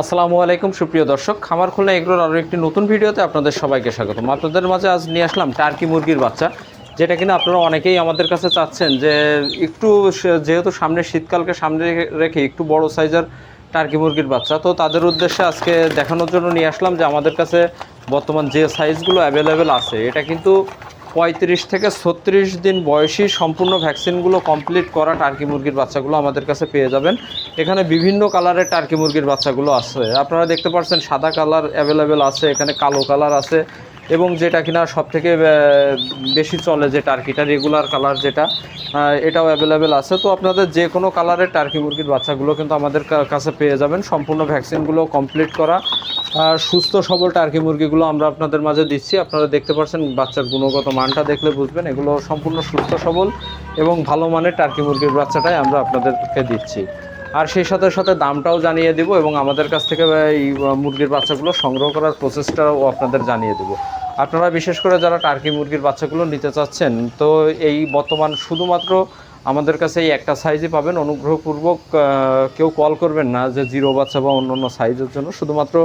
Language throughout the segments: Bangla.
আসসালামু আলাইকুম, সুপ্রিয় দর্শক। খামার খুলনা এগুলোর আরও একটি নতুন ভিডিওতে আপনাদের সবাইকে স্বাগতম। আপনাদের মাঝে আজ নিয়ে আসলাম টার্কি মুরগির বাচ্চা, যেটা কিনা আপনারা অনেকেই আমাদের কাছে চাচ্ছেন যে একটু যেহেতু সামনে শীতকালকে সামনে রেখে একটু বড় সাইজের টার্কি মুরগির বাচ্চা, তো তাদের উদ্দেশ্যে আজকে দেখানোর জন্য নিয়ে আসলাম যে আমাদের কাছে বর্তমান যে সাইজগুলো অ্যাভেলেবেল আছে, এটা কিন্তু পঁয়ত্রিশ থেকে ছত্রিশ দিন বয়সী সম্পূর্ণ ভ্যাকসিনগুলো কমপ্লিট করা টার্কি মুরগির বাচ্চাগুলো আমাদের কাছে পেয়ে যাবেন। এখানে বিভিন্ন কালারের টার্কি মুরগির বাচ্চাগুলো আছে। আপনারা দেখতে পাচ্ছেন সাদা কালার অ্যাভেলেবেল আছে, এখানে কালো কালার আছে। এবং যেটা কিনা সব থেকে বেশি চলে যে টার্কিটা রেগুলার কালার যেটা এটাও অ্যাভেলেবেল আছে। তো আপনাদের যে কোনো কালারের টার্কি মুরগির বাচ্চাগুলো কিন্তু আমাদের কাছে পেয়ে যাবেন। সম্পূর্ণ ভ্যাকসিনগুলো কমপ্লিট করা সুস্থ, সবল টার্কি মুরগিগুলো আমরা আপনাদের মাঝে দিচ্ছি। আপনারা দেখতে পাচ্ছেন বাচ্চার গুণগত মানটা দেখলে বুঝবেন। এগুলো সম্পূর্ণ সুস্থ, সবল এবং ভালো মানের টার্কি মুরগির বাচ্চাটাই আমরা আপনাদেরকে দিচ্ছি। আর সেই সাথে সাথে দামটাও জানিয়ে দেব এবং আমাদের কাছ থেকে এই মুরগির বাচ্চাগুলো সংগ্রহ করার প্রসেসটাও আপনাদের জানিয়ে দেব। আপনারা বিশেষ করে যারা টার্কি মুরগির বাচ্চাগুলো নিতে চাচ্ছেন, তো এই বর্তমান শুধুমাত্র আমাদের কাছে এই একটা সাইজই পাবেন। অনুগ্রহপূর্বক কেউ কল করবেন না যে জিরো বাচ্চা বা অন্য অন্য সাইজের জন্য। শুধুমাত্র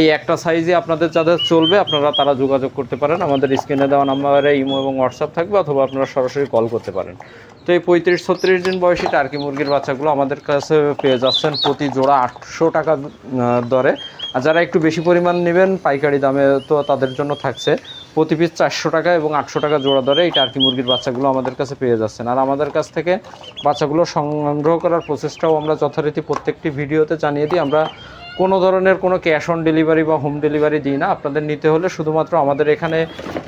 এই একটা সাইজে আপনাদের যাদের চলবে, আপনারা তারা যোগাযোগ করতে পারেন। আমাদের স্ক্রিনে দেওয়া নাম্বারে ইমো এবং হোয়াটসঅ্যাপ থাকবে, অথবা আপনারা সরাসরি কল করতে পারেন। তো এই পঁয়ত্রিশ ছত্রিশ দিন বয়সী টার্কি মুরগির বাচ্চাগুলো আমাদের কাছে পেয়ে যাচ্ছেন প্রতি জোড়া আটশো টাকা দরে। আর যারা একটু বেশি পরিমাণ নেবেন, পাইকারি দামে তো তাদের জন্য থাকছে। প্রতি পিস চারশো টাকা এবং আটশো টাকা জোড়া দরে এই টার্কি মুরগির বাচ্চাগুলো আমাদের কাছে পেয়ে যাচ্ছেন। আর আমাদের কাছ থেকে বাচ্চাগুলো সংগ্রহ করার প্রসেসটাও আমরা যথারীতি প্রত্যেকটি ভিডিওতে জানিয়ে দিই। আমরা কোনো ধরনের কোনো ক্যাশ অন ডেলিভারি বা হোম ডেলিভারি দিই না। আপনাদের নিতে হলে শুধুমাত্র আমাদের এখানে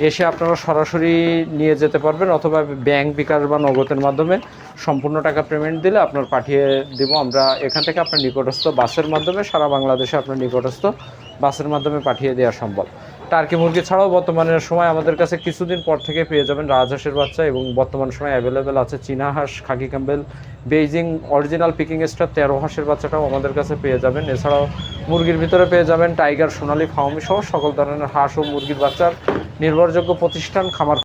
এসে আপনারা সরাসরি নিয়ে যেতে পারবেন অথবা ব্যাংক বিকাশ বা নগদের মাধ্যমে। সম্পূর্ণ টাকা পেমেন্ট দিলে আপনার পাঠিয়ে দেবো। আমরা এখান থেকে আপনার নিকটস্থ বাসের মাধ্যমে, সারা বাংলাদেশে আপনার নিকটস্থ বাসের মাধ্যমে পাঠিয়ে দেওয়া সম্ভব। টার্কি মুরগি ছাড়াও বর্তমানের সময় আমাদের কাছে কিছুদিন পর থেকে পেয়ে যাবেন রাজহাঁসের বাচ্চা এবং বর্তমান সময় অ্যাভেলেবেল আছে চীনা হাঁস, khaki Campbell, Beijing original Peking star তেরো হাঁসের বাচ্চাটাও আমাদের কাছে পেয়ে যাবেন। এছাড়াও মুরগির ভিতরে পেয়ে যাবেন টাইগার সোনালি ফাউমি সহ সকল ধরনের হাঁস ও মুরগির বাচ্চার নির্ভরযোগ্য প্রতিষ্ঠান খামার